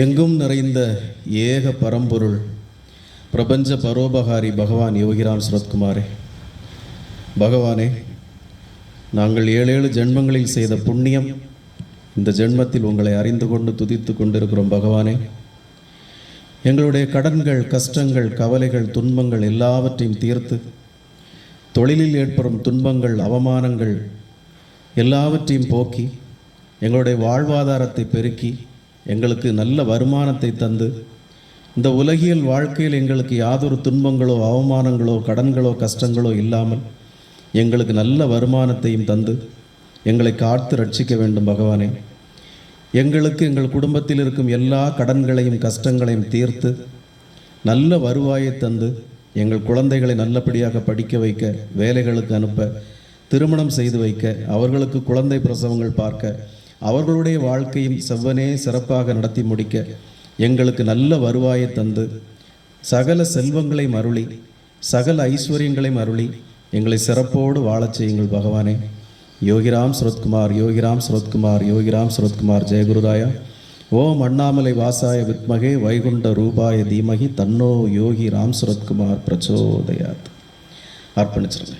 எங்கும் நிறைந்த ஏக பரம்பொருள் பிரபஞ்ச பரோபகாரி பகவான் யோகிராம் சுரத்குமாரே. பகவானே நாங்கள் ஏழேழு ஜென்மங்களில் செய்த புண்ணியம் இந்த ஜென்மத்தில் உங்களை அறிந்து கொண்டு துதித்து கொண்டிருக்கிறோம் பகவானே. எங்களுடைய கடன்கள் கஷ்டங்கள் கவலைகள் துன்பங்கள் எல்லாவற்றையும் தீர்த்து தொழிலில் ஏற்படும் துன்பங்கள் அவமானங்கள் எல்லாவற்றையும் போக்கி எங்களுடைய வாழ்வாதாரத்தை பெருக்கி எங்களுக்கு நல்ல வருமானத்தை தந்து இந்த உலகியல் வாழ்க்கையில் எங்களுக்கு யாதொரு துன்பங்களோ அவமானங்களோ கடன்களோ கஷ்டங்களோ இல்லாமல் எங்களுக்கு நல்ல வருமானத்தையும் தந்து எங்களை காத்து ரட்சிக்க வேண்டும் பகவானே. எங்களுக்கு எங்கள் குடும்பத்தில் இருக்கும் எல்லா கடன்களையும் கஷ்டங்களையும் தீர்த்து நல்ல வருவாயை தந்து எங்கள் குழந்தைகளை நல்லபடியாக படிக்க வைக்க வேலைகளுக்கு அனுப்ப திருமணம் செய்து வைக்க அவர்களுக்கு குழந்தை பிரசவங்கள் பார்க்க அவர்களுடைய வாழ்க்கையும் செவ்வனே சிறப்பாக நடத்தி முடிக்க எங்களுக்கு நல்ல வருவாயை தந்து சகல செல்வங்களை மருளி சகல ஐஸ்வர்யங்களை மருளி எங்களை சிறப்போடு வாழச் செய்யுங்கள் பகவானே. யோகிராம் சுரத்குமார் யோகிராம் சுரத்குமார் யோகிராம் சுரத்குமார் ஜெயகுருதாயா ஓம் அண்ணாமலை வாசாய வித்மகே வைகுண்ட ரூபாய தீமகி தன்னோ யோகி ராம் சுரத்குமார் பிரச்சோதயாத். அர்ப்பணிச்சிருங்க.